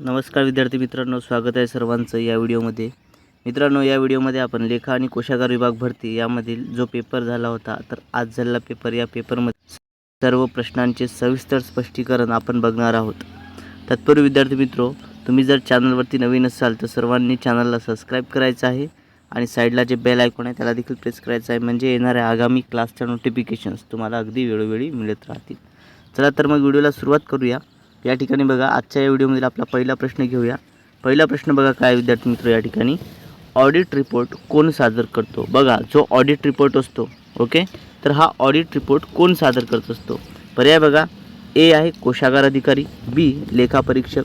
नमस्कार विद्यार्थी मित्रांनो स्वागत आहे सर्वांचं या व्हिडिओमध्ये. मित्रांनो या व्हिडिओमध्ये आपण लेखा आणि कोशागार विभाग भरती यामधील जो पेपर झाला होता तर आज झालेला पेपर या पेपरमध्ये सर्व प्रश्नांचे सविस्तर स्पष्टीकरण आपण बघणार आहोत. तत्पूर्वी विद्यार्थी मित्रो तुम्ही जर चॅनलवरती नवीन असाल तर सर्वांनी चॅनलला सबस्क्राईब करायचं आहे आणि साईडला जे बेल आयकॉन आहे त्याला देखील प्रेस करायचं आहे म्हणजे येणाऱ्या आगामी क्लासच्या नोटिफिकेशन्स तुम्हाला अगदी वेळोवेळी मिळत राहतील. चला तर मग व्हिडिओला सुरुवात करूया. या ठिकाणी बघा आजच्या या व्हिडिओमधील आपला पहिला प्रश्न घेऊया. पहिला प्रश्न बघा काय विद्यार्थी मित्र या ठिकाणी. ऑडिट रिपोर्ट कोण सादर करतो? बघा जो ऑडिट रिपोर्ट असतो ओके तर हा ऑडिट रिपोर्ट कोण सादर करत असतो? पर्याय बघा. ए आहे कोशागार अधिकारी बी लेखापरीक्षक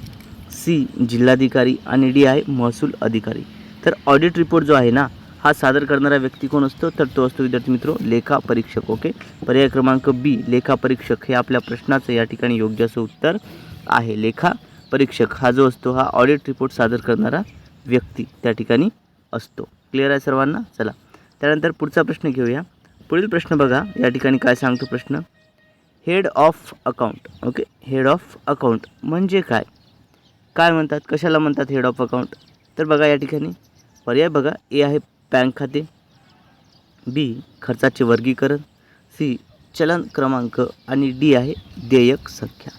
सी जिल्हाधिकारी आणि डी आहे महसूल अधिकारी. तर ऑडिट रिपोर्ट जो आहे ना हा सादर करणारा व्यक्ती कोण असतो? तर तो असतो विद्यार्थी मित्र लेखापरीक्षक ओके पर्याय क्रमांक बी लेखापरीक्षक हे आपल्या प्रश्नाचं या ठिकाणी योग्य असं उत्तर आहे. लेखा परीक्षक हा जो असतो हा ऑडिट रिपोर्ट सादर करणारा व्यक्ती त्या ठिकाणी असतो. क्लिअर आहे सर्वांना? चला. त्यानंतर पुढचा प्रश्न घेऊया. पुढील प्रश्न बघा. या ठिकाणी काय सांगतो प्रश्न? Head of account okay head of account म्हणजे काय? काय म्हणतात? कशाला म्हणतात हेड ऑफ अकाउंट तर बघा या ठिकाणी. पर्याय बघा. ए आहे बँक खाते. बी खर्चाचे वर्गीकरण. सी चलन क्रमांक. आणि डी आहे देयक संख्या.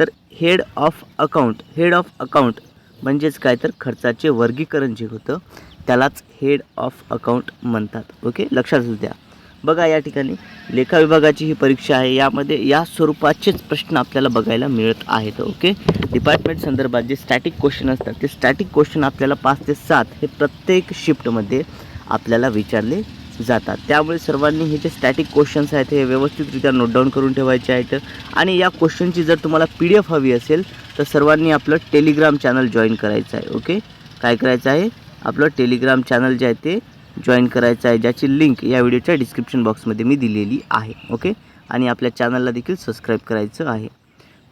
तर head of account head of account म्हणजेच काय तर खर्चाचे वर्गीकरण जे होतं त्यालाच हेड ऑफ अकाउंट म्हणतात. ओके लक्षात असू द्या. बघा या ठिकाणी लेखा विभागाची ही परीक्षा आहे. यामध्ये या स्वरूपाचेच प्रश्न आपल्याला बघायला मिळत आहेत. ओके डिपार्टमेंट संदर्भात जे स्टॅटिक क्वेश्चन असतात ते स्टॅटिक क्वेश्चन आपल्याला पाच ते सात हे प्रत्येक शिफ्टमध्ये आपल्याला विचारले जातात. त्यामुळे सर्वांनी हे जे स्टॅटिक क्वेश्चन्स आहेत हे व्यवस्थितरित्या नोट डाऊन करून ठेवायचे आहेत. आणि या क्वेश्चनची जर तुम्हाला पी डी एफ हवी असेल तर सर्वांनी आपलं टेलिग्राम चॅनल जॉईन करायचं आहे ओके काय करायचं आहे? आपलं टेलिग्राम चॅनल जे आहे ते जॉईन करायचं आहे ज्याची लिंक या व्हिडिओच्या डिस्क्रिप्शन बॉक्समध्ये मी दिलेली आहे ओके आणि आपल्या चॅनलला देखील सबस्क्राईब करायचं आहे.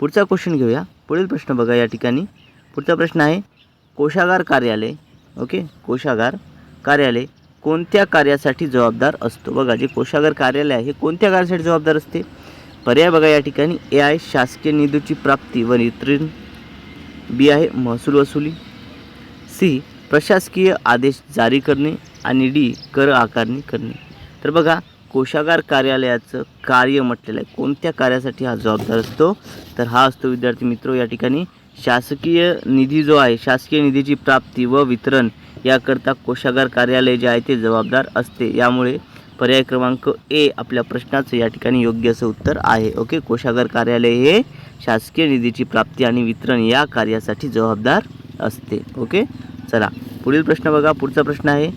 पुढचा क्वेश्चन घेऊया. पुढील प्रश्न बघा या ठिकाणी. पुढचा प्रश्न आहे कोशागार कार्यालय ओके कोशागार कार्यालय. कोणत्या कार्यासाठी जबाबदार असतो? बघा जे कोशागार कार्यालय आहे हे कोणत्या कार्यासाठी जबाबदार असते? पर्याय बघा या ठिकाणी. ए आहे शासकीय निधीची प्राप्ती व नियंत्रण बी आहे महसूल वसुली. सी प्रशासकीय आदेश जारी करणे आणि डी कर आकारणी करणे. तर बघा कोषागार कार्यालयाचं कार्य म्हटलेलं आहे. कोणत्या कार्यासाठी हा जबाबदार असतो? तर हा असतो विद्यार्थी मित्र या ठिकाणी शासकीय निधी जो आहे शासकीय निधीची प्राप्ती व वितरण याकरता कोशागार कार्यालय जे आहे ते जबाबदार असते. यामुळे पर्याय क्रमांक ए आपल्या प्रश्नाचं या ठिकाणी योग्य असं उत्तर आहे. ओके? कोशागार कार्यालय हे शासकीय निधीची प्राप्ती आणि वितरण या कार्यासाठी जबाबदार असते. ओके? चला पुढील प्रश्न बघा. पुढचा प्रश्न आहे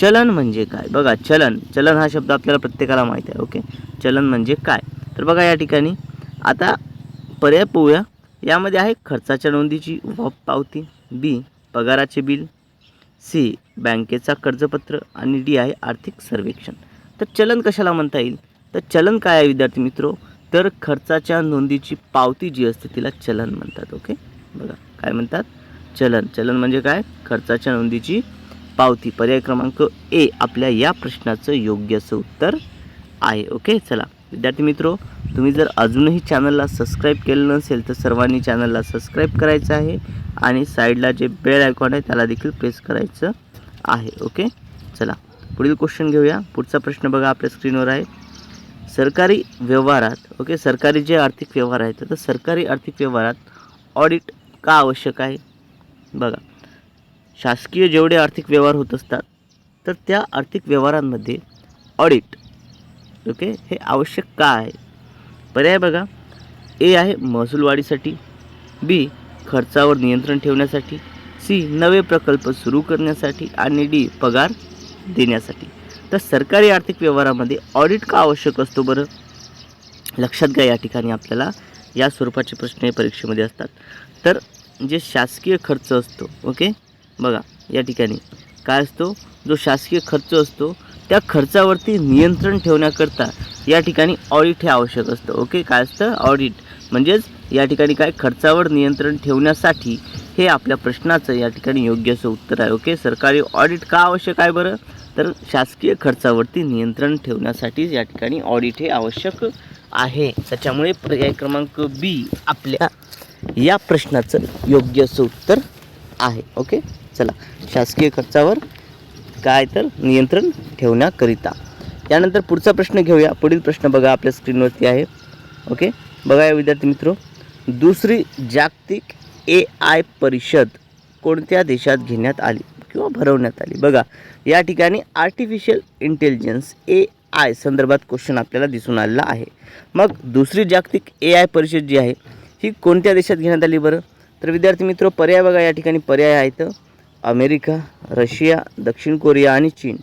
चलन म्हणजे काय? बघा चलन. चलन हा शब्द आपल्याला प्रत्येकाला माहीत आहे. ओके? चलन म्हणजे काय? तर बघा या ठिकाणी. आता पर्याय पाहूया. यामध्ये आहे खर्चाच्या नोंदीची व पावती बी पगाराचे बिल सी बँकेचा कर्जपत्र आणि डी आहे आर्थिक सर्वेक्षण. तर चलन कशाला म्हणता येईल? तर चलन काय आहे विद्यार्थी मित्रो? तर खर्चाच्या नोंदीची पावती जी असते तिला चलन म्हणतात ओके? बघा काय म्हणतात? चलन. चलन म्हणजे काय? खर्चाच्या नोंदीची पावती. पर्याय क्रमांक ए आपल्या या प्रश्नाचं योग्य असं उत्तर आहे ओके? चला. विद्यार्थी मित्रो तुम्ही जर अजूनही चॅनलला सबस्क्राईब केलं नसेल तर सर्वांनी चॅनलला सबस्क्राईब करायचं आहे आणि साईडला जे बेल आयकॉन आहे त्याला देखील प्रेस करायचं आहे ओके चला पुढील क्वेश्चन घेऊया. पुढचा प्रश्न बघा आपल्या स्क्रीनवर आहे. सरकारी व्यवहारात ओके सरकारी जे आर्थिक व्यवहार आहेत तर सरकारी आर्थिक व्यवहारात ऑडिट का आवश्यक आहे? बघा शासकीय जेवढे आर्थिक व्यवहार होत असतात तर त्या आर्थिक व्यवहारांमध्ये ऑडिट ओके? हे आवश्यक का आहे? पर्याय बघा. ए आहे महसूल वाढीसाठी. बी खर्चावर नियंत्रण ठेवण्यासाठी. सी नवे प्रकल्प सुरू करण्यासाठी. आणि डी पगार देण्यासाठी. तर सरकारी आर्थिक व्यवहारामध्ये ऑडिट का आवश्यक असतो बरं? लक्षात घ्या या ठिकाणी आपल्याला. या स्वरूपाचे प्रश्न हे परीक्षेमध्ये असतात. तर जे शासकीय खर्च असतो ओके? बघा या ठिकाणी. काय असतो? जो शासकीय खर्च असतो त्या खर्चावरती नियंत्रण ठेवण्याकरता या ठिकाणी ऑडिट हे आवश्यक असतं. ओके काय असतं? ऑडिट म्हणजेच या ठिकाणी काय? खर्चावर नियंत्रण ठेवण्यासाठी हे आपल्या प्रश्नाचं या ठिकाणी योग्य असं उत्तर आहे. ओके सरकारी ऑडिट का आवश्यक आहे बरं? तर शासकीय खर्चावरती नियंत्रण ठेवण्यासाठी या ठिकाणी ऑडिट हे आवश्यक आहे. त्याच्यामुळे पर्याय क्रमांक बी आपल्या या प्रश्नाचं योग्य असं उत्तर आहे. ओके चला. शासकीय खर्चावर काय तर नियंत्रण ठेवण्याकरिता. यानंतर पुढचा प्रश्न घेऊया. पुढील प्रश्न बघा आपल्या स्क्रीनवरती आहे. ओके? बघा या विद्यार्थी मित्र. दुसरी जागतिक ए आय परिषद कोणत्या देशात घेण्यात आली किंवा भरवण्यात आली? बघा या ठिकाणी आर्टिफिशियल इंटेलिजन्स ए आय संदर्भात क्वेश्चन आपल्याला दिसून आलेला आहे. मग दुसरी जागतिक ए आय परिषद जी आहे ही कोणत्या देशात घेण्यात आली बरं? तर विद्यार्थी मित्र पर्याय बघा या ठिकाणी पर्याय आहेत. अमेरिका रशिया दक्षिण कोरिया आणि चीन.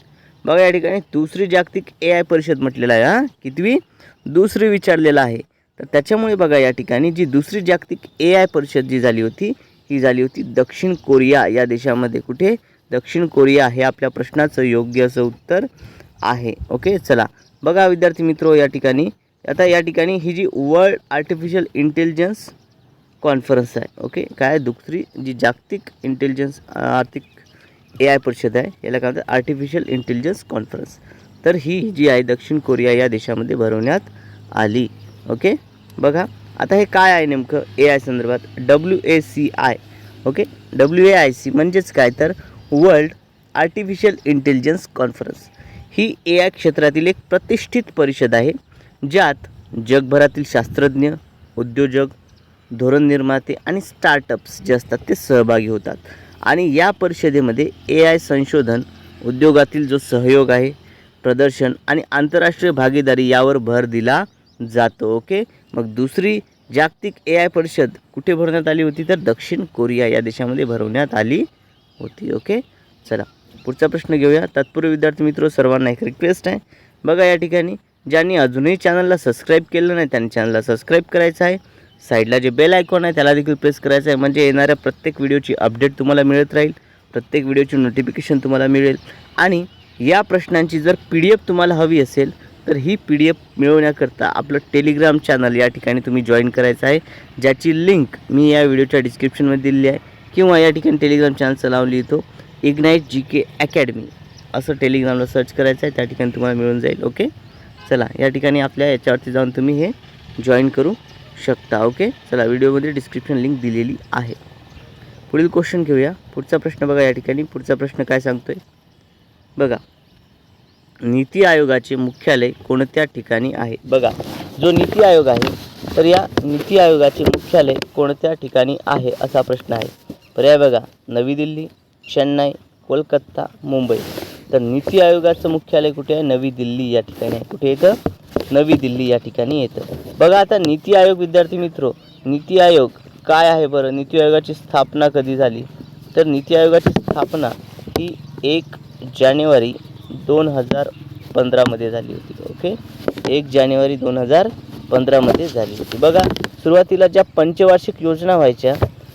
बघा या ठिकाणी दुसरी जागतिक ए आय परिषद म्हटलेलं आहे हा. कितवी? दुसरी विचारलेलं आहे. तर त्याच्यामुळे बघा या ठिकाणी जी दुसरी जागतिक ए आय परिषद जी झाली होती ही झाली होती दक्षिण कोरिया या देशामध्ये. कुठे? दक्षिण कोरिया हे आपल्या प्रश्नाचं योग्य असं उत्तर आहे. ओके चला. बघा विद्यार्थी मित्रो या ठिकाणी. आता या ठिकाणी ही जी वर्ल्ड आर्टिफिशियल इंटेलिजन्स कॉन्फरन्स आहे. ओके काय दुसरी जी जागतिक इंटेलिजन्स आर्थिक ए आय परिषद आहे याला काय म्हणतात? आर्टिफिशियल इंटेलिजन्स कॉन्फरन्स तर ही जी आहे दक्षिण कोरिया या देशामध्ये भरवण्यात आली. ओके बघा. आता हे काय आहे नेमकं? ए आय संदर्भात. W A C I okay W A I C म्हणजेच काय? तर वर्ल्ड आर्टिफिशियल इंटेलिजन्स कॉन्फरन्स ही ए आय क्षेत्रातील एक प्रतिष्ठित परिषद आहे ज्यात जगभरातील शास्त्रज्ञ उद्योजक धोरण निर्माते आणि स्टार्टअप्स जे असतात ते सहभागी होतात. आणि या परिषदेमध्ये ए आय संशोधन उद्योगातील जो सहयोग आहे प्रदर्शन आणि आंतरराष्ट्रीय भागीदारी यावर भर दिला जातो ओके? मग दुसरी जागतिक ए आय परिषद कुठे भरवण्यात आली होती? तर दक्षिण कोरिया या देशामध्ये भरवण्यात आली होती ओके? चला पुढचा प्रश्न घेऊया. तत्पूर्वी विद्यार्थी मित्र सर्वांना एक रिक्वेस्ट आहे. बघा या ठिकाणी ज्यांनी अजूनही चॅनलला सबस्क्राईब केलं नाही त्यांनी चॅनलला सबस्क्राईब करायचं आहे. साईडला जे बेल आयकॉन आहे त्याला देखील प्रेस करायचं आहे. म्हणजे येणाऱ्या प्रत्येक व्हिडिओची अपडेट तुम्हाला मिळत राहील. प्रत्येक व्हिडिओची नोटिफिकेशन तुम्हाला मिळेल. आणि या प्रश्नांची जर पी डी एफ तुम्हाला हवी असेल तर ही पी डी एफ मिळवण्याकरता आपलं टेलिग्राम चॅनल या ठिकाणी तुम्ही जॉईन करायचं आहे. ज्याची लिंक मी या व्हिडिओच्या डिस्क्रिप्शनमध्ये दिलेली आहे. किंवा या ठिकाणी टेलिग्राम चॅनलचं नाव लिहितो इग्नाईट जी के अकॅडमी असं टेलिग्रामला सर्च करायचं आहे. त्या ठिकाणी तुम्हाला मिळून जाईल. ओके चला या ठिकाणी आपल्या याच्यावरती जाऊन तुम्ही हे जॉईन करू. शकता ओके चला व्हिडिओमध्ये डिस्क्रिप्शन लिंक दिलेली आहे. पुढील क्वेश्चन घेऊया. पुढचा प्रश्न बघा या ठिकाणी. पुढचा प्रश्न काय सांगतोय? बघा. नीती आयोगाचे मुख्यालय कोणत्या ठिकाणी आहे? बघा. जो नीती आयोग आहे तर या नीती आयोगाचे मुख्यालय कोणत्या ठिकाणी आहे असा प्रश्न आहे. पर्याय बघा. नवी दिल्ली चेन्नई कोलकाता मुंबई. तर नीती आयोगाचं मुख्यालय कुठे आहे? नवी दिल्ली या ठिकाणी आहे. कुठे येतं नवी दिल्ली या ठिकाणी येतं. बघा आता नीती आयोग विद्यार्थी मित्र नीती आयोग काय आहे बरं? नीती आयोगाची स्थापना कधी झाली? तर नीती आयोगाची स्थापना ही एक जानेवारी दोन हजार पंधरामध्ये झाली होती ओके? एक जानेवारी दोन हजार पंधरामध्ये झाली होती. बघा सुरुवातीला ज्या पंचवार्षिक योजना व्हायच्या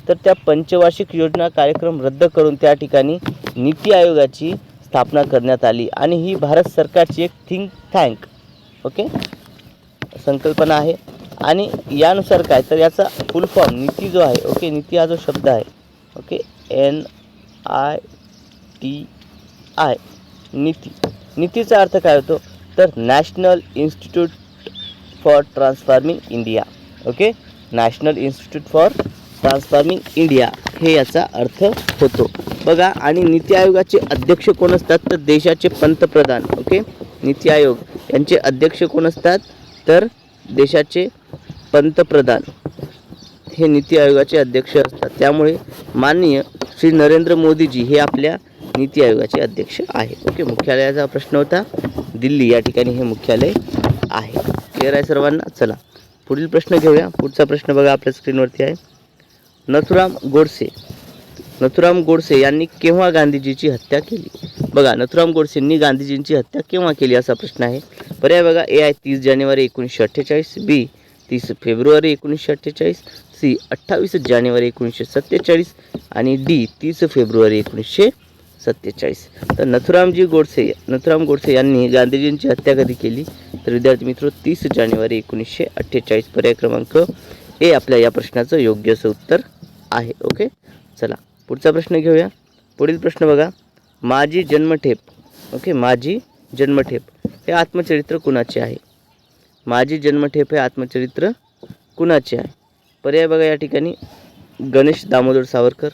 तर त्या पंचवार्षिक योजना कार्यक्रम रद्द करून त्या ठिकाणी नीती आयोगाची स्थापना करण्यात आली. आणि ही भारत सरकारची एक थिंक टँक ओके? संकल्पना आहे. आणि यानुसार काय? तर याचा फुल फॉर्म नीती जो आहे ओके नीती हा जो शब्द आहे okay N I T I Niti. नीतीचा अर्थ काय होतो? तर national institute for transforming India okay? National institute for transforming India हे याचा अर्थ होतो. बघा आणि नीती आयोगाचे अध्यक्ष कोण असतात? तर देशाचे पंतप्रधान ओके? नीती आयोग यांचे अध्यक्ष कोण असतात? तर देशाचे पंतप्रधान हे नीती आयोगाचे अध्यक्ष असतात. त्यामुळे माननीय श्री नरेंद्र मोदीजी हे आपल्या नीती आयोगाचे अध्यक्ष आहे ओके मुख्यालयाचा प्रश्न होता. दिल्ली या ठिकाणी हे मुख्यालय आहे. क्लिअर आहे सर्वांना? चला पुढील प्रश्न घेऊया. पुढचा प्रश्न बघा आपल्या स्क्रीनवरती आहे. नथुराम गोडसे. नथुराम गोडसे यांनी केव्हा गांधीजीची हत्या केली? बघा नथुराम गोडसेंनी गांधीजींची हत्या केव्हा केली असा प्रश्न आहे? पर्याय बघा ए आय तीस जानेवारी एकोणीसशे अठ्ठेचाळीस बी तीस फेब्रुवारी एकोणीसशे अठ्ठेचाळीस सी अठ्ठावीस जानेवारी एकोणीसशे सत्तेचाळीस आणि डी तीस फेब्रुवारी एकोणीसशे सत्तेचाळीस. तर नथुरामजी गोडसे नथुराम गोडसे यांनी गांधीजींची हत्या कधी केली? तर विद्यार्थी मित्र तीस जानेवारी एकोणीसशे अठ्ठेचाळीस पर्याय क्रमांक ए आपल्या या प्रश्नाचं योग्य असं उत्तर आहे ओके चला पुढचा प्रश्न घेऊया. पुढील प्रश्न बघा. माझी जन्मठेप. ओके माझी जन्मठेप हे आत्मचरित्र कुणाचे आहे? माझी जन्मठेप हे आत्मचरित्र कुणाचे आहे? पर्याय बघा या ठिकाणी. गणेश दामोदर सावरकर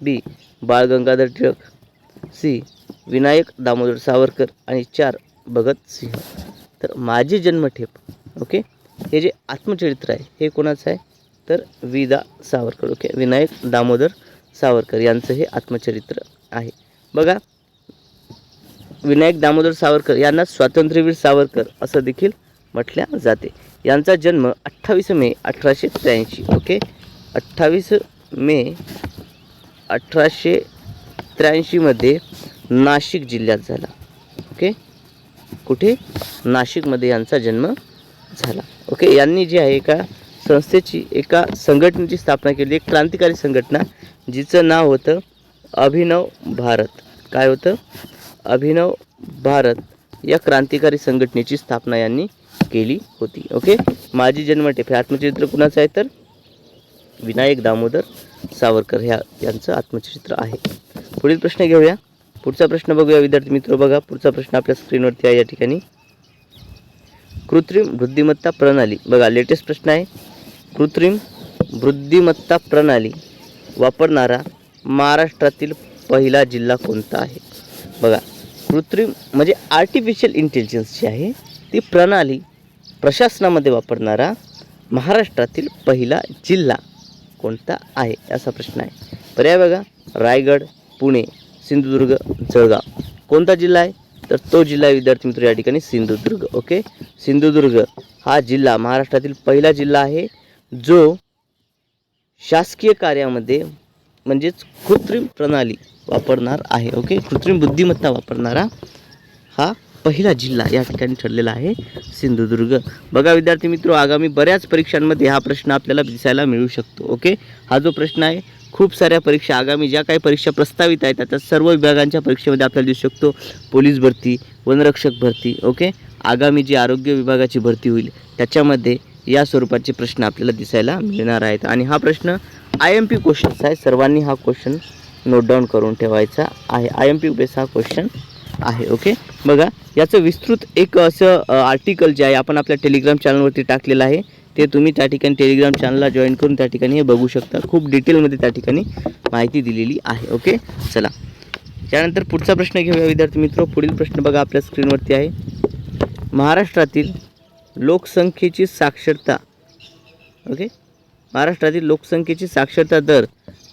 बी. बाळ गंगाधर टिळक सी. विनायक दामोदर सावरकर आणि चार भगत सिंह. तर माझी जन्मठेप ओके हे जे आत्मचरित्र आहे हे कोणाचं आहे? तर विदा सावरकर ओके विनायक दामोदर सावरकर यांचं हे आत्मचरित्र आहे. बघा. विनायक दामोदर सावरकर यांना स्वातंत्र्यवीर सावरकर असं देखील म्हटल्या जाते. यांचा जन्म अठ्ठावीस मे अठराशे त्र्याऐंशी ओके? अठ्ठावीस मे अठराशे त्र्याऐंशीमध्ये नाशिक जिल्ह्यात झाला ओके? कुठे? नाशिकमध्ये यांचा जन्म झाला ओके? यांनी जी आहे एका संस्थेची एका संघटनेची स्थापना केली एक क्रांतिकारी संघटना जिचं नाव होतं अभिनव भारत. काय होतं? अभिनव भारत या क्रांतिकारी संघटनेची स्थापना यांनी केली होती. ओके? माझी जन्मटेप हे आत्मचरित्र कुणाचं आहे तर? विनायक दामोदर सावरकर ह्या यांचं आत्मचरित्र आहे. पुढील प्रश्न घेऊया. पुढचा प्रश्न बघूया विद्यार्थी मित्र बघा. पुढचा प्रश्न आपल्या स्क्रीनवरती आहे या ठिकाणी. कृत्रिम बुद्धिमत्ता प्रणाली. बघा लेटेस्ट प्रश्न आहे. कृत्रिम बुद्धिमत्ता प्रणाली वापरणारा महाराष्ट्रातील पहिला जिल्हा कोणता आहे? बघा कृत्रिम म्हणजे आर्टिफिशियल इंटेलिजन्स जी आहे ती प्रणाली प्रशासनामध्ये वापरणारा महाराष्ट्रातील पहिला जिल्हा कोणता आहे असा प्रश्न आहे. पर्याय बघा रायगड पुणे सिंधुदुर्ग जळगाव. कोणता जिल्हा आहे? तर तो जिल्हा विद्यार्थी मित्र या ठिकाणी सिंधुदुर्ग ओके? सिंधुदुर्ग हा जिल्हा महाराष्ट्रातील पहिला जिल्हा आहे जो शासकीय कार्यामध्ये म्हणजेच कृत्रिम प्रणाली वापरणार आहे ओके कृत्रिम बुद्धिमत्ता वापरणारा हा पहिला जिल्हा या ठिकाणी ठरलेला आहे सिंधुदुर्ग. बघा विद्यार्थी मित्र आगामी बऱ्याच परीक्षांमध्ये हा प्रश्न आपल्याला दिसायला मिळू शकतो ओके हा जो प्रश्न आहे खूप साऱ्या परीक्षा आगामी ज्या काही परीक्षा प्रस्तावित आहेत त्या सर्व विभागांच्या परीक्षेमध्ये आपल्याला दिसू शकतो. पोलीस भरती वनरक्षक भरती ओके आगामी जी आरोग्य विभागाची भरती होईल त्याच्यामध्ये या स्वरूपाचे प्रश्न आपल्याला दिसायला मिळणार आहेत. आणि हा प्रश्न आय एम पी क्वेश्चन्स आहे. सर्वांनी हा क्वेश्चन नोट डाऊन करून ठेवायचा आहे. आय एम पी बेस हा क्वेश्चन आहे. ओके बघा याचं विस्तृत एक असं आर्टिकल जे आहे आपण आपल्या टेलिग्राम चॅनलवरती टाकलेलं आहे. ते तुम्ही त्या ठिकाणी टेलिग्राम चॅनलला जॉईन करून त्या ठिकाणी हे बघू शकता. खूप डिटेलमध्ये त्या ठिकाणी माहिती दिलेली आहे. ओके चला. त्यानंतर पुढचा प्रश्न घेऊया विद्यार्थी मित्र. पुढील प्रश्न बघा आपल्या स्क्रीनवरती आहे. महाराष्ट्रातील लोकसंख्येची साक्षरता. ओके महाराष्ट्रातील लोकसंख्येची साक्षरता दर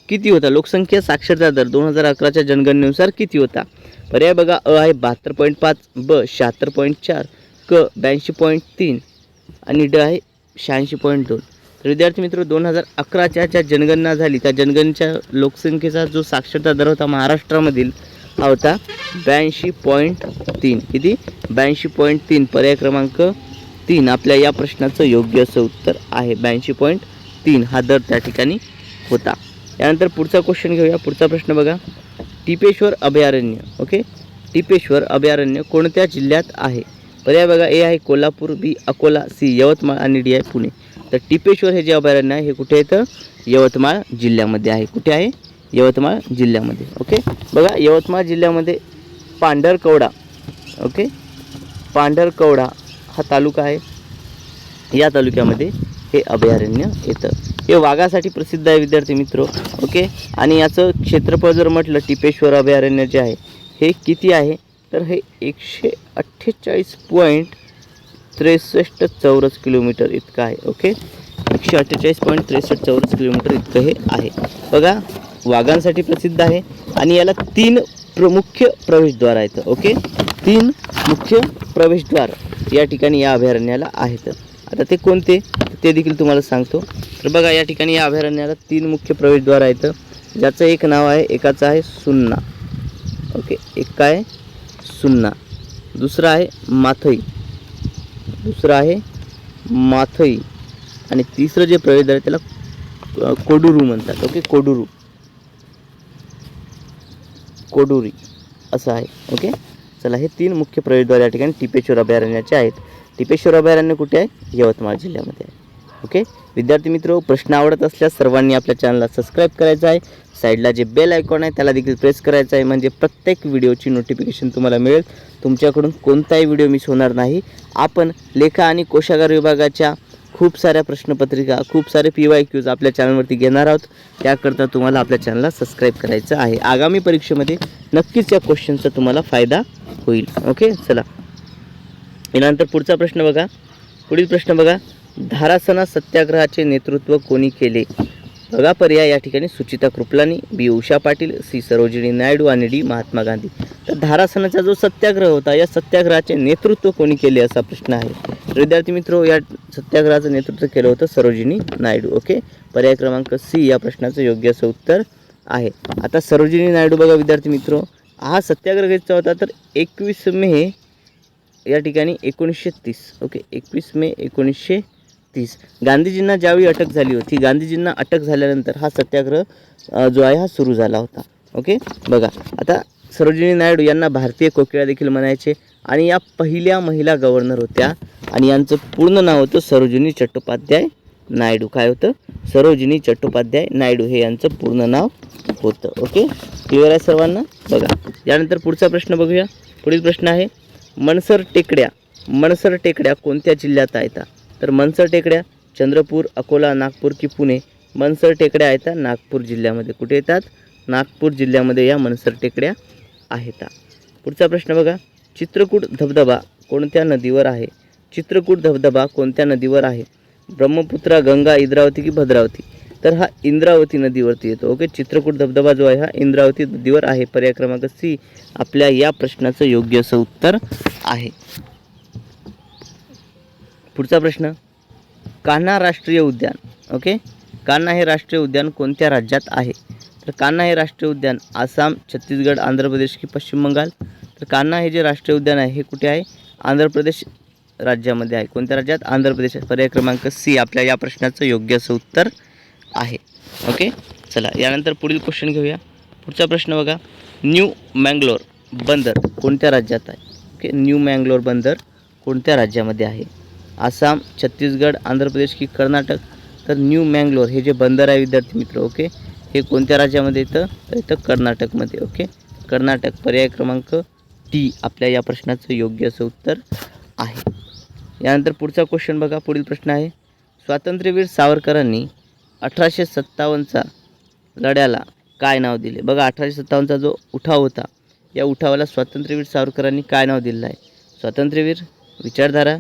किती होता? लोकसंख्या साक्षरता दर दोन हजार अकराच्या जनगणनेनुसार किती होता? पर्याय बघा अ आहे बहात्तर पॉईंट पाच ब शहात्तर पॉईंट चार क ब्याऐंशी पॉईंट तीन आणि ड आहे शहाऐंशी पॉईंट दोन. तर विद्यार्थी मित्र दोन हजार अकराच्या ज्या जनगणना झाली त्या जनगणनेच्या लोकसंख्येचा जो साक्षरता दर होता महाराष्ट्रामधील हा होता ब्याऐंशी पॉईंट तीन. किती? ब्याऐंशी पॉईंट तीन. पर्याय क्रमांक तीन आपल्या या प्रश्नाचं योग्य असं उत्तर आहे. ब्याऐंशी पॉईंट तीन हा दर त्या ठिकाणी होता. यानंतर पुढचा क्वेश्चन घेऊया. पुढचा प्रश्न बघा. टिपेश्वर अभयारण्य ओके टिपेश्वर अभयारण्य कोणत्या जिल्ह्यात आहे? पर्याय बघा. ए आहे कोल्हापूर बी अकोला सी यवतमाळ आणि डी आहे पुणे. तर टिपेश्वर हे जे अभयारण्य आहे हे कुठे येतं यवतमाळ जिल्ह्यामध्ये आहे. कुठे आहे? यवतमाळ जिल्ह्यामध्ये ओके बघा यवतमाळ जिल्ह्यामध्ये पांढरकवडा ओके पांढरकवडा हा तालुका आहे. या तालुक्यामध्ये हे अभयारण्य येतं. हे वाघासाठी प्रसिद्ध आहे विद्यार्थी मित्र. ओके? आणि याचं क्षेत्रफळ जर म्हटलं टिपेश्वर अभयारण्य जे आहे हे किती आहे? तर हे एकशे अठ्ठेचाळीस पॉईंट त्रेसष्ट चौरस किलोमीटर इतकं आहे. ओके? एकशे अठ्ठेचाळीस पॉईंट त्रेसष्ट चौरस किलोमीटर इतकं हे आहे. बघा वाघांसाठी प्रसिद्ध आहे आणि याला तीन प्रमुख प्रवेशद्वार आहेत. ओके? तीन मुख्य प्रवेशद्वार. या ठिकाणी या अभयारण्याला आहेत. आता ते कोणते? ते देखील तुम्हाला सांगतो. तर बघा या ठिकाणी या अभयारण्याला तीन मुख्य प्रवेशद्वार आहेत. ज्याचं एक नाव आहे एकाचं आहे सुन्ना. ओके एक काय? सुन्ना. दुसरं आहे माथई. दुसरं आहे माथई. आणि तिसरं जे प्रवेशद्वार आहे त्याला कोडुरू म्हणतात. ओके कोडुरू. कोडुरी. असं आहे. ओके? चला हे तीन मुख्य प्रवेशद्वार या ठिकाणी टिपेश्वर अभयारण्याचे आहेत. टिपेश्वर अभयारण्य कुठे आहे? यवतमाळ जिल्ह्यामध्ये आहे. ओके? विद्यार्थी मित्र प्रश्न आवडत असल्यास सर्वांनी आपल्या चॅनलला सबस्क्राईब करायचं आहे. साईडला जे बेल आयकॉन आहे त्याला देखील प्रेस करायचं आहे. म्हणजे प्रत्येक व्हिडिओची नोटिफिकेशन तुम्हाला मिळेल. तुमच्याकडून कोणताही व्हिडिओ मिस होणार नाही. आपण लेखा आणि कोशागार विभागाच्या खूप साऱ्या प्रश्नपत्रिका खूप सारे पी वाय क्यूज आपल्या चॅनलवरती घेणार आहोत. त्याकरता तुम्हाला आपल्या चॅनलला सबस्क्राईब करायचं आहे. आगामी परीक्षेमध्ये नक्कीच या क्वेश्चनचा तुम्हाला फायदा होईल. ओके चला. यानंतर पुढचा प्रश्न बघा. पुढील प्रश्न बघा. धारासना सत्याग्रहाचे नेतृत्व कोणी केले? बघा पर्याय या ठिकाणी सुचिता कृपलानी बी. उषा पाटील सी. सरोजिनी नायडू आणि डी. महात्मा गांधी. तर धारासनाचा जो सत्याग्रह होता या सत्याग्रहाचे नेतृत्व कोणी केले असा प्रश्न आहे? विद्यार्थी मित्रो या सत्याग्रहाचं नेतृत्व केलं होतं सरोजिनी नायडू ओके? पर्याय क्रमांक सी या प्रश्नाचं योग्य असं उत्तर आहे. आता सरोजिनी नायडू बघा विद्यार्थी मित्रो हा सत्याग्रह घ्यायचा होता तर एकवीस मे या ठिकाणी एकोणीसशे तीस ओके? एकवीस मे एकोणीसशे तीस. गांधीजींना ज्यावेळी अटक झाली होती गांधीजींना अटक झाल्यानंतर हा सत्याग्रह जो आहे हा सुरू झाला होता ओके? बघा आता सरोजिनी नायडू यांना भारतीय कोकिळा देखील म्हणायचे. आणि या पहिल्या महिला गव्हर्नर होत्या. आणि यांचं पूर्ण नाव होतं सरोजिनी चट्टोपाध्याय नायडू. काय होतं? सरोजिनी चट्टोपाध्याय नायडू हे यांचं पूर्ण नाव होतं. ओके क्लिअर आहे सर्वांना? बघा. यानंतर पुढचा प्रश्न बघूया. पुढील प्रश्न आहे मनसर टेकड्या मनसर टेकड्या कोणत्या जिल्ह्यात आहेत? तर मनसर टेकड्या चंद्रपूर अकोला नागपूर की पुणे? मनसर टेकड्या आहेत नागपूर जिल्ह्यामध्ये. कुठे येतात? नागपूर जिल्ह्यामध्ये या मनसर टेकड्या आहेत. पुढचा प्रश्न बघा. चित्रकूट धबधबा कोणत्या नदीवर आहे? चित्रकूट धबधबा कोणत्या नदीवर आहे? ब्रह्मपुत्रा गंगा इंद्रावती की भद्रावती? तर हा इंद्रावती नदीवरती येतो. ओके? चित्रकूट धबधबा जो आहे हा इंद्रावती नदीवर आहे. पर्याय क्रमांक सी आपल्या या प्रश्नाचं योग्य असं उत्तर आहे. पुढचा प्रश्न. कान्हा राष्ट्रीय उद्यान. ओके? कान्हा हे राष्ट्रीय उद्यान कोणत्या राज्यात आहे? तर कान्हा हे राष्ट्रीय उद्यान आसाम छत्तीसगड आंध्र प्रदेश की पश्चिम बंगाल. तर कान्हा हे जे राष्ट्रीय उद्यान आहे हे कुठे आहे? आंध्र प्रदेश राज्यामध्ये आहे. कोणत्या राज्यात? आंध्र प्रदेश पर्याय क्रमांक सी आपल्या या प्रश्नाचं योग्य असं उत्तर आहे. ओके? चला यानंतर पुढील क्वेश्चन घेऊया. पुढचा प्रश्न बघा. न्यू मँगलोर बंदर कोणत्या राज्यात आहे? ओके? न्यू मँगलोर बंदर कोणत्या राज्यामध्ये आहे? आसाम छत्तीसगड आंध्र प्रदेश की कर्नाटक? तर न्यू मँगलोर हे जे बंदर आहे विद्यार्थी मित्र ओके? हे कोणत्या राज्यामध्ये येतं? तर येतं कर्नाटकमध्ये ओके? कर्नाटक पर्याय क्रमांक टी आपल्या या प्रश्नाचं योग्य असं उत्तर आहे. यानंतर पुढचा क्वेश्चन बघा. पुढील प्रश्न आहे. स्वातंत्र्यवीर सावरकरांनी अठराशे सत्तावन्नचा लढ्याला काय नाव दिले? बघा अठराशे सत्तावन्नचा जो उठाव होता या उठावाला स्वातंत्र्यवीर सावरकरांनी काय नाव दिलेलं आहे? स्वातंत्र्यवीर विचारधारा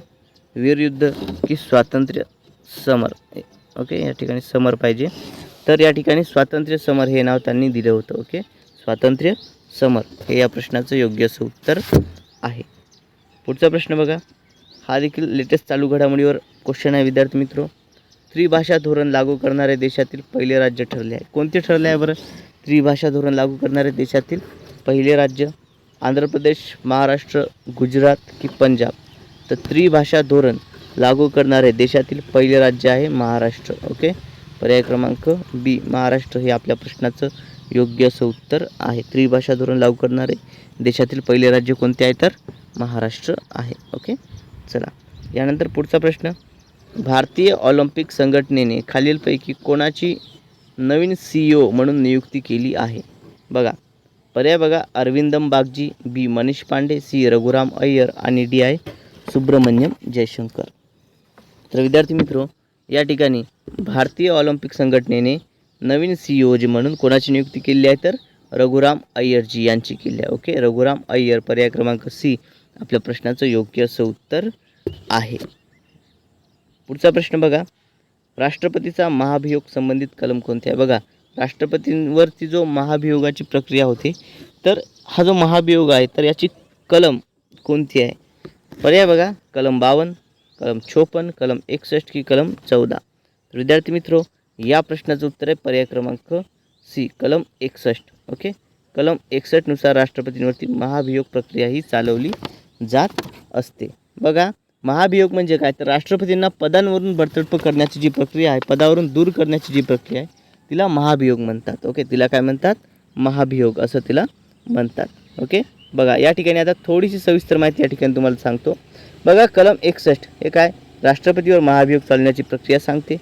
वीरयुद्ध की स्वातंत्र्य समर? ओके या ठिकाणी समर पाहिजे. तर या ठिकाणी स्वातंत्र्य समर हे नाव त्यांनी दिलं होतं. ओके स्वातंत्र्य समर हे या प्रश्नाचं योग्य असं उत्तर आहे. पुढचा प्रश्न बघा. हा देखील लेटेस्ट चालू घडामोडीवर क्वेश्चन आहे विद्यार्थी मित्रो. त्रिभाषा धोरण लागू करणारे देशातील पहिले राज्य ठरले आहे. कोणते ठरले आहे बरं? त्रिभाषा धोरण लागू करणारे देशातील पहिले राज्य आंध्र प्रदेश महाराष्ट्र गुजरात की पंजाब? तर त्रिभाषा धोरण लागू करणारे देशातील पहिले राज्य आहे महाराष्ट्र. ओके पर्याय क्रमांक बी महाराष्ट्र हे आपल्या प्रश्नाचं योग्य असं उत्तर आहे. त्रिभाषा धोरण लागू करणारे देशातील पहिले राज्य कोणते आहे तर महाराष्ट्र आहे. ओके? चला. यानंतर पुढचा प्रश्न. भारतीय ऑलिम्पिक संघटनेने खालीलपैकी कोणाची नवीन सी ई ओ म्हणून नियुक्ती केली आहे? बघा. पर्याय बघा. अरविंदम बागजी बी मनीष पांडे सी रघुराम अय्यर आणि डी आय सुब्रमण्यम जयशंकर. तर विद्यार्थी मित्रो या ठिकाणी भारतीय ऑलिम्पिक संघटनेने नवीन सी ओ जी म्हणून कोणाची नियुक्ती केली आहे तर रघुराम अय्यरजी यांची केली आहे. ओके रघुराम अय्यर पर्याय क्रमांक सी आपल्या प्रश्नाचं योग्य असं उत्तर आहे. पुढचा प्रश्न बघा. राष्ट्रपतीचा महाभियोग संबंधित कलम कोणते आहे? बघा राष्ट्रपतींवरती जो महाभियोगाची प्रक्रिया होते तर हा जो महाभियोग आहे तर याची कलम कोणती आहे? पर्याय बघा. कलम बावन्न कलम चोपन्न कलम एकसष्ट की कलम चौदा. विद्यार्थी मित्रो या प्रश्नाचं उत्तर आहे पर्याय क्रमांक सी कलम एकसष्ट. ओके? कलम एकसष्टनुसार राष्ट्रपतींवरती महाभियोग प्रक्रिया ही चालवली जात असते. बघा महाभियोग म्हणजे काय? तर राष्ट्रपतींना पदांवरून बडतडप करण्याची जी प्रक्रिया आहे पदावरून दूर करण्याची जी प्रक्रिया आहे तिला महाभियोग म्हणतात. ओके? तिला काय म्हणतात? महाभियोग असं तिला म्हणतात. ओके? बघा या ठिकाणी आता थोडीशी सविस्तर माहिती या ठिकाणी तुम्हाला सांगतो. बघा कलम एकसष्ट हे काय? राष्ट्रपतीवर महाभियोग चालण्याची प्रक्रिया सांगते.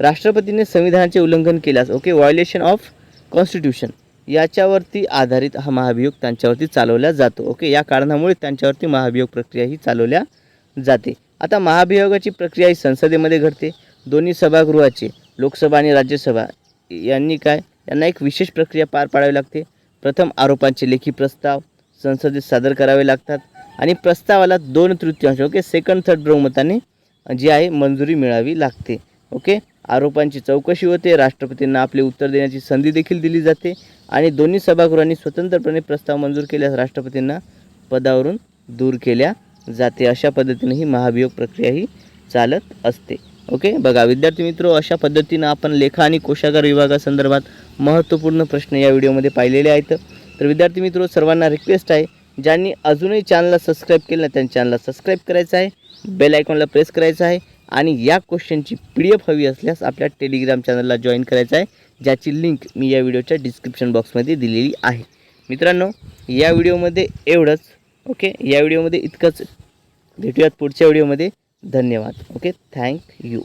राष्ट्रपतीने संविधानाचे उल्लंघन केल्यास ओके व्हायोलेशन ऑफ कॉन्स्टिट्यूशन याच्यावरती आधारित हा महाभियोग त्यांच्यावरती चालवला जातो ओके या कारणामुळे त्यांच्यावरती महाभियोग प्रक्रिया ही चालवल्या जाते. आता महाभियोगाची प्रक्रिया ही संसदेमध्ये घडते. दोन्ही सभागृहाचे लोकसभा आणि राज्यसभा यांनी काय यांना एक विशेष प्रक्रिया पार पाडावी लागते. प्रथम आरोपांचे लेखी प्रस्ताव संसदेत सादर करावे लागतात आणि प्रस्तावाला दोन तृतीयांश ओके सेकंड थर्ड बहुमताने जी आहे मंजुरी मिळावी लागते ओके आरोपांची चौकशी होते. राष्ट्रपतींना आपले उत्तर देण्याची संधी देखील दिली जाते आणि दोन्ही सभागृहांनी स्वतंत्रपणे प्रस्ताव मंजूर केल्यास राष्ट्रपतींना पदावरून दूर केल्या जाते. अशा पद्धतीने ही महाभियोग प्रक्रिया ही चालत असते. ओके? बघा विद्यार्थी मित्रो अशा पद्धतीनं आपण लेखा आणि कोशागार विभागासंदर्भात महत्त्वपूर्ण प्रश्न या व्हिडिओमध्ये पाहिलेले आहेत. तर विद्यार्थी मित्रो सर्वांना रिक्वेस्ट आहे ज्यांनी अजूनही चॅनलला सबस्क्राईब केलं नाही त्यांनी चॅनलला सबस्क्राईब करायचं आहे. बेल आयकॉनला प्रेस करायचं आहे. आणि या क्वेश्चनची पी डी एफ हवी असल्यास आपल्या टेलिग्राम चॅनलला जॉईन करायचं आहे ज्याची लिंक मी या व्हिडिओच्या डिस्क्रिप्शन बॉक्समध्ये दिलेली आहे. मित्रांनो या व्हिडिओमध्ये एवढंच. ओके? या व्हिडिओमध्ये इतकंच. भेटूयात पुढच्या व्हिडिओमध्ये. धन्यवाद. ओके? Thank you.